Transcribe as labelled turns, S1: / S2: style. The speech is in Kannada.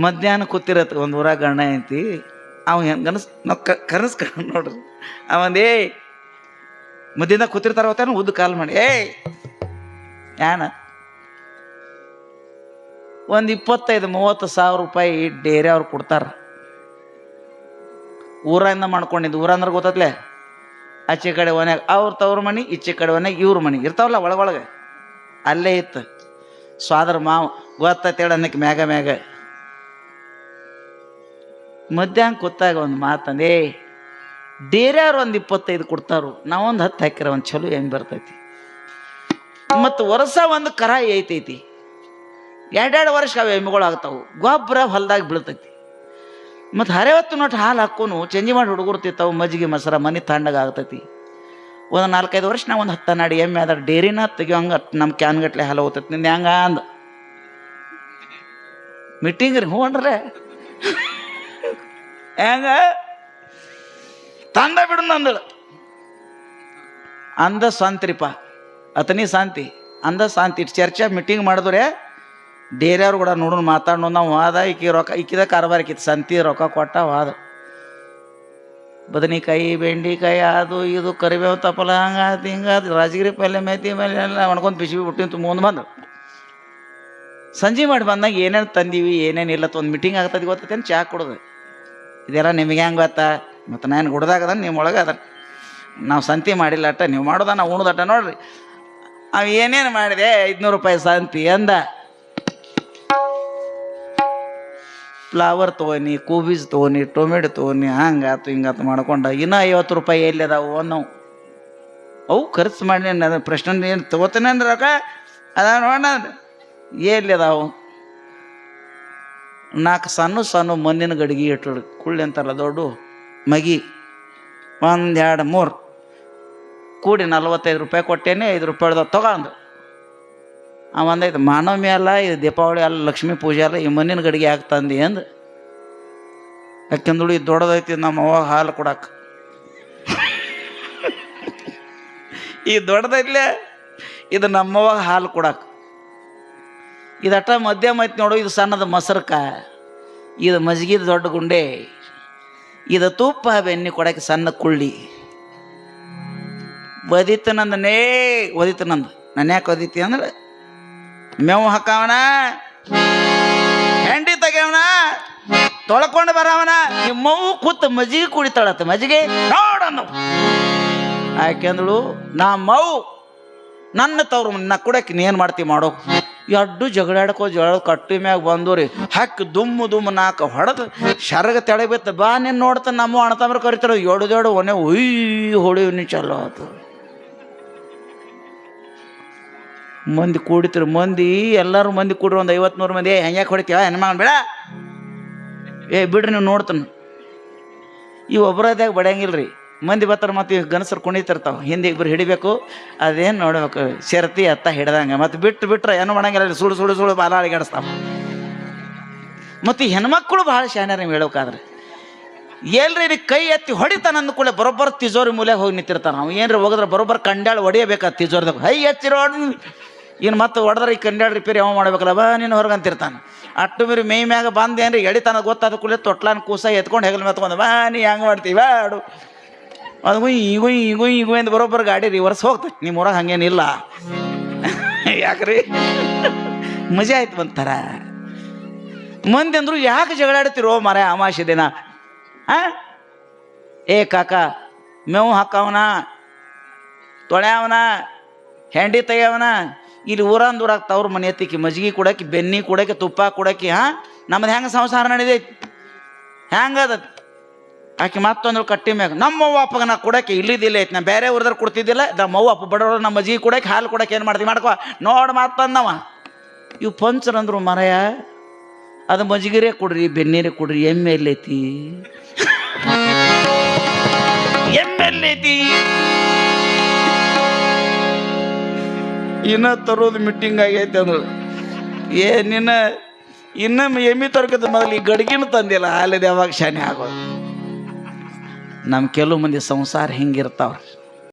S1: ಮಧ್ಯಾಹ್ನ ಕೂತಿರತ್ತೆ, ಒಂದು ಊರಾಗ ಗಂಡ ಐತಿ ಅವ ಹೆಂಗೆ ಕಂಡು ನೋಡ್ರಿ. ಅವಂದೇ ಮಧ್ಯಾಹ್ನ ಕೂತಿರ್ತಾರ ಅವತ್ತೇನು ಉದ್ದು ಕಾಲ್ ಮಾಡಿ, ಏಯ್, ಯಾನ? ಒಂದು ಇಪ್ಪತ್ತೈದು, ಮೂವತ್ತು ಸಾವಿರ ರೂಪಾಯಿ ಡೇರಿ ಅವ್ರು ಕೊಡ್ತಾರ. ಊರಿಂದ ಮಾಡ್ಕೊಂಡಿದ್ದು ಊರಂದ್ರೆ ಗೊತ್ತತ್ಲೆ? ಆಚೆ ಕಡೆ ಒನ್ಯಾಗ ಅವ್ರ ತವ್ರ ಮನೆ, ಈಚೆ ಕಡೆ ಒನ್ಯಾಗ ಇವ್ರ ಮನೆ. ಇರ್ತಾವಲ್ಲ ಒಳಗೊಳಗೆ? ಅಲ್ಲೇ ಇತ್ತು. ಸ್ವಾದ್ರ ಮಾವ ಗೊತ್ತೇಳ ಅನ್ನಕ್ಕೆ ಮ್ಯಾಗ ಮ್ಯಾಗ. ಮಧ್ಯಾಹ್ನ ಕೂತಾಗ ಒಂದು ಮಾತಂದೇ ಡೇರ್ಯಾರು ಒಂದು ಇಪ್ಪತ್ತೈದು ಕೊಡ್ತಾರು? ನಾವೊಂದು ಹತ್ತು ಹಾಕಿರ ಒಂದು ಚಲೋ ಹೆಂಗೆ ಬರ್ತೈತಿ? ಮತ್ತು ವರ್ಷ ಒಂದು ಕರ ಐತೈತಿ. ಎರಡೆರಡು ವರ್ಷ ಅವು ಎಮ್ಮೆಗಳು ಆಗ್ತಾವು. ಗೊಬ್ಬರ ಹೊಲ್ದಾಗ ಬೀಳ್ತೈತಿ. ಮತ್ತು ಹರೆವತ್ತು ನೋಟ್ ಹಾಲು ಹಾಕೋನು ಚೇಂಜ್ ಮಾಡಿ ಹುಡುಗರು ಮಜ್ಜಿಗೆ, ಮೊಸರ, ಮನೆ ತಣ್ಣಗೆ ಆಗ್ತೈತಿ. ಒಂದು ನಾಲ್ಕೈದು ವರ್ಷ ನಾವು ಒಂದು ಹತ್ತು ನಾಡಿ ಎಮ್ಮೆ ಅದ್ರ, ಡೇರಿನ ತೆಗಿಯೋ ಹಂಗೆ ನಮ್ಮ ಕ್ಯಾನ್ ಗಟ್ಟಲೆ ಹಾಲು ಹೋಗ್ತೈತಿ. ನಿನ್ನೆ ಹೆಂಗ ಅಂದ? ಮೀಟಿಂಗ್ ರೀ ಹ್ಞೂ ಹೆಂಗ? ತಂದ ಬಿಡು ನಂದಳು. ಅಂದ ಶಾಂತಿರಿಪ್ಪ. ಅತನಿ ಶಾಂತಿ. ಅಂದ ಶಾಂತಿ. ಇಟ್ಟು ಚರ್ಚೆ ಮೀಟಿಂಗ್ ಮಾಡಿದ್ರೆ ಡೇರಿಯವ್ರು ಕೂಡ ನೋಡೋಣ ಮಾತಾಡೋಣ ನಾವು ವಾದ, ಈಕಿ ರೊಕ್ಕ ಇಕ್ಕಿದ ಕಾರ್ಬಾರ್ ಈಕಿತ್ ಸಂತಿ ರೊಕ್ಕ ಕೊಟ್ಟ ವಾದ. ಬದನೆಕಾಯಿ ಬೆಂಡಿಕಾಯಿ ಅದು ಇದು, ಕರಿಬೇವು ತಪ್ಪಲ ಹಂಗಾತು ಹಿಂಗಾತು ರಾಜಗಿರಿ ಪಲ್ಯ, ಮೇತಿ ಮೇಲೆ ಎಲ್ಲ ಒಣ್ಕೊಂಡು ಬಿಸಿ ಬಿಟ್ಟು ಮುಂದೆ ಬಂದು ಸಂಜೆ ಮಾಡಿ ಬಂದಾಗ ಏನೇನು ತಂದೀವಿ, ಏನೇನು ಇಲ್ಲ ಒಂದು ಮೀಟಿಂಗ್ ಆಗ್ತದೆ ಗೊತ್ತೈತೆ ಚಾ ಕೊಡೋದು. ಇದೆಲ್ಲ ನಿಮಗೆ ಹೆಂಗೆ ಗೊತ್ತಾ? ಮತ್ತು ನಾನು ಗುಡ್ದಾಗದ ನಿಮ್ಮ ಒಳಗೆ ಅದ ನಾವು ಸಂತಿ ಮಾಡಿಲ್ಲ ಅಟ್ಟ, ನೀವು ಮಾಡೋದ? ನಾವು ಉಣ್ದಟ್ಟ ನೋಡ್ರಿ. ಅವ ಏನೇನು ಮಾಡಿದೆ? ಐದುನೂರು ರೂಪಾಯಿ ಸಂತಿ ಅಂದ. ಫ್ಲವರ್ ತೊಗೊನಿ ಕೂಬೀಸ್ ತೊಗೊನಿ ಟೊಮೆಟೊ ತೊಗೊನಿ ಹಂಗಾತು ಹಿಂಗಾತು ಮಾಡ್ಕೊಂಡ. ಇನ್ನೂ ಐವತ್ತು ರೂಪಾಯಿ ಎಲ್ಲಿ ಅದಾವು ಅನ್ನೋ. ಅವು ಖರ್ಚು ಮಾಡಿ ಪ್ರಶ್ನೆ ಏನು ತೊಗೋತೇನೆ ಅಂದ್ರೆ ರೊಕ್ಕ ಅದ ನೋಡ ಎಲ್ಲಿ ಅದಾವು? ನಾಲ್ಕು ಸಣ್ಣ ಸಣ್ಣ ಮಣ್ಣಿನ ಗಡಿಗೆ ಇಟ್ಟು ಕುಳ್ಳಿ ಅಂತಾರಲ್ಲ ದೊಡ್ಡ ಮಗಿ, ಒಂದು ಎರಡು ಮೂರು. ಕೂಡಿ ನಲ್ವತ್ತೈದು ರೂಪಾಯಿ ಕೊಟ್ಟೇನೆ, ಐದು ರೂಪಾಯಿ ತಗೊಂಡು. ಅವ ಅಂದೈತೆ ಮಾನವಮಿ ಅಲ್ಲ ಇದು ದೀಪಾವಳಿ ಅಲ್ಲ, ಲಕ್ಷ್ಮೀ ಪೂಜೆ ಅಲ್ಲ, ಈ ಮಣ್ಣಿನ ಗಡಿಗೆ ಯಾಕೆ ಎಂದು ಯಾಕೆಂದಳು ಇದು ದೊಡ್ಡದೈತಿ ನಮ್ಮ ಅವಾಗ ಹಾಲು ಕೊಡಕ್ಕೆ. ಈ ದೊಡ್ಡದೈತ್ಲೆ ಇದು ನಮ್ಮವಾಗ ಹಾಲು ಕೊಡಕ್ಕೆ. ಇದಟ್ಟ ಮಧ್ಯಮ ಐತಿ ನೋಡು, ಇದು ಸಣ್ಣದ ಮೊಸರಕ. ಇದು ಮಜ್ಗಿದ ದೊಡ್ಡ ಗುಂಡೆ. ಇದು ತುಪ್ಪ ಬೆನ್ನಿ ಕೊಡಕ್ಕೆ ಸಣ್ಣ ಕುಳ್ಳಿ. ಒದಿತು ನಂದನೇ ಒದಿತು ನಂದು. ನನ್ನ ಯಾಕೆ ಒದಿತಿ ಅಂದ್ರೆ, ಮೇವು ಹಾಕವನ, ಹೆಂಡಿ ತೆಗೆಯವನ, ತೊಳ್ಕೊಂಡು ಬರವನ ನಿಮ್ಮವು ಕೂತ ಮಜ್ಜಿಗೆ ಕುಡಿತಾಳತ್ತ ಮಜ್ಜಿಗೆ ನೋಡಂದು ಯಾಕೆಂದಳು, ನಾ ಮೌ ನನ್ನ ತವ್ರು ನಾ ಕುಡಕ್ಕೆ ನೀನು ಮಾಡ್ತಿ ಮಾಡೋ. ಎಡ್ಡು ಜಗಳಾಡ್ಕೋ ಜಗಳ ಕಟ್ಟಿ ಮ್ಯಾಗ ಬಂದು ರೀ. ಹಕ್ಕಿ ದುಮ್ಮು ದುಮ್ಮು ನಾಲ್ಕು ಹೊಡೆದು ಶರಗ ತೆಳಬಿತ್ತು ಬಾ ನೀನು ನೋಡ್ತ ನಮ್ಮ ಅಣ್ಣತಮ್ರ ಕರಿತಾರ, ಎಡು ದೊಡ್ಡ ಒನೆ ಉಯ್ ಹೊಡಿವ್ನಿ ಚಲೋ ಆತು. ಮಂದಿ ಕೂಡಿತ್ರು, ಮಂದಿ ಎಲ್ಲರೂ ಮಂದಿ ಕೂಡ್ರಿ ಒಂದು ಐವತ್ತು ನೂರು ಮಂದಿ ಹೆಂಗ್ಯಾಕೆ ಹೊಡಿತೀವ ಹೆಣ್ಮಗನ್ ಬೇಡ. ಏ ಬಿಡ್ರಿ, ನೀವು ನೋಡ್ತಾನೆ. ಈ ಒಬ್ಬರದಾಗ ಬಡಿಯಂಗಿಲ್ಲ ರೀ ಮಂದಿ ಬರ್ತಾರೆ ಮತ್ತು ಗನಸರು ಕುಣಿತಿರ್ತಾವೆ. ಹಿಂದೆ ಇಬ್ಬರು ಹಿಡಿಬೇಕು, ಅದೇನು ನೋಡ್ಬೇಕು, ಶರ್ತಿ ಅತ್ತ ಹಿಡ್ದಂಗೆ. ಮತ್ತು ಬಿಟ್ಟು ಬಿಟ್ರೆ ಏನು ಮಾಡಂಗಿಲ್ಲ ಸುಳು ಸುಳು ಸುಳು ಬಾಲ ಅಡಿಗಾಡಿಸ್ತಾವೆ ಮತ್ತು ಹೆಣ್ಮಕ್ಳು ಭಾಳ ಶಾನ್ಯಾರ ನೀವು ಹೇಳೋಕಾದ್ರೆ ಎಲ್ರಿ ಕೈ ಎತ್ತಿ ಹೊಡಿತಾನೆ ಅಂದ ಕೂಡ ಬರೋಬ್ಬರ ತಿಜೋರಿ ಮೂಲೆ ಹೋಗಿ ನಿಂತಿರ್ತಾನೆ. ನಾವು ಏನ್ರಿ ಹೋಗಿದ್ರೆ ಬರೋಬ್ಬರ ಕಂಡಾಳು ಹೊಡಿಯಬೇಕಾ ತಿಜೋರ್ದಾಗ. ಹೈ ಎಚ್ಚಿರೋ ಇನ್ನು ಮತ್ತೆ ಹೊಡೆದ್ರೆ ಈ ಕಂಡಾಳು ರಿಪೇರಿ ಯಾವ ಮಾಡ್ಬೇಕಲ್ಲ, ಬಾ ನೀನು ಹೊರಗೆ ಅಂತಿರ್ತಾನೆ. ಅಟ್ಟು ಮೀರಿ ಮೈ ಮ್ಯಾಗ ಬಂದು ಏನ್ರಿ ಎಡಿತಾನ ಗೊತ್ತಾದ ಕೂಡಲೇ ತೊಟ್ಲಾನ ಕೂಸ ಎತ್ಕೊಂಡು ಹೆಗಲ್ ಮೆತ್ಕೊಂಡು, ಬಾ ನೀ ಹೆಂಗೆ ಮಾಡ್ತೀವಿ ಬಾಡು. ಅದು ಗುಯ್ ಗುಯ್ ಗುಯ್ ಗುಯ್ ಅಂತ ಬರೋಬ್ಬರ ಗಾಡಿ ರಿವರ್ಸ್ ಹೋಗ್ತೈತಿ ನಿಮ್ಮ ಊರಾಗ ಹಂಗೇನಿಲ್ಲ ಯಾಕ್ರಿ? ಮಜಾ ಆಯ್ತು ಬಂತಾರ? ಮಂದಿ ಅಂದ್ರು ಯಾಕೆ ಜಗಳಾಡ್ತಿರೋ ಮರ ಅಮಾಶೆ ದಿನ? ಏ ಕಾಕ, ಮೇವು ಹಾಕವನ, ತೊಳ್ಯಾವನ, ಹೆಂಡಿ ತೆಗ್ಯಾವನ, ಇಲ್ಲಿ ಊರಂದ ಊರಾಗ ತವ್ರ ಮನೆ ಎತ್ತಿಕ್ಕಿ ಮಜ್ಗಿ ಕೊಡಕ್ಕೆ, ಬೆನ್ನಿ ಕೊಡಕ್ಕೆ, ತುಪ್ಪ ಕೊಡಕ್ಕೆ ಹಾಂ ನಮ್ದು ಹೆಂಗೆ ಸಂಸಾರ ನಡೆದೈತಿ ಹೆಂಗದ ಆಕೆ ಮತ್ತೊಂದು ಕಟ್ಟಿ ಮ್ಯಾಗ ನಮ್ಮವ್ವ ಅಪ್ಪಗ ನಾ ಕೊಡಕ್ಕೆ ಇಲ್ಲಿದ್ದಿಲ್ಲ ಐತೆ ನಾ ಬೇರೆ ಊರ್ದ್ರ ಕೊಡ್ತಿದ್ದಿಲ್ಲ ನಮ್ಮವ್ವ ಅಪ್ಪ ಬಡವ್ರ ನಮ್ಮ ಅಜ್ಜಿಗೆ ಕೊಡಕ್ಕೆ, ಹಾಲು ಕೊಡಕ್ಕೆ ಏನು ಮಾಡ್ತೀವಿ ಮಾಡ್ಕೋ, ನೋಡಿ ಮಾತಂದವ ಇವು ಪಂಚರಂದ್ರು ಮರಯ, ಅದು ಮಜ್ಗಿರೇ ಕೊಡ್ರಿ, ಬೆನ್ನೀರೆ ಕೊಡ್ರಿ, ಎಮ್ಮೆ ಎಲ್ಲೈತಿ. ಎಮ್ಮೆ ಎಲ್ಲೈತಿ. ಇನ್ನ ತರೋದು ಮೀಟಿಂಗ್ ಆಗೈತೆ ಅಂದ್ರು. ಏ, ನಿನ್ನ ಇನ್ನೊಮ್ಮೆ ಎಮ್ಮಿ ತರ್ಕದ ಮೊದಲು ಈ ಗಡ್ಗಿನೂ ತಂದಿಲ್ಲ, ಹಾಲಿದ ಯಾವಾಗ ಶಾನೆ ಆಗೋದು. ನಮ್ಮ ಕೆಲವು ಮಂದಿ ಸಂಸಾರ ಹಿಂಗಿರ್ತಾವ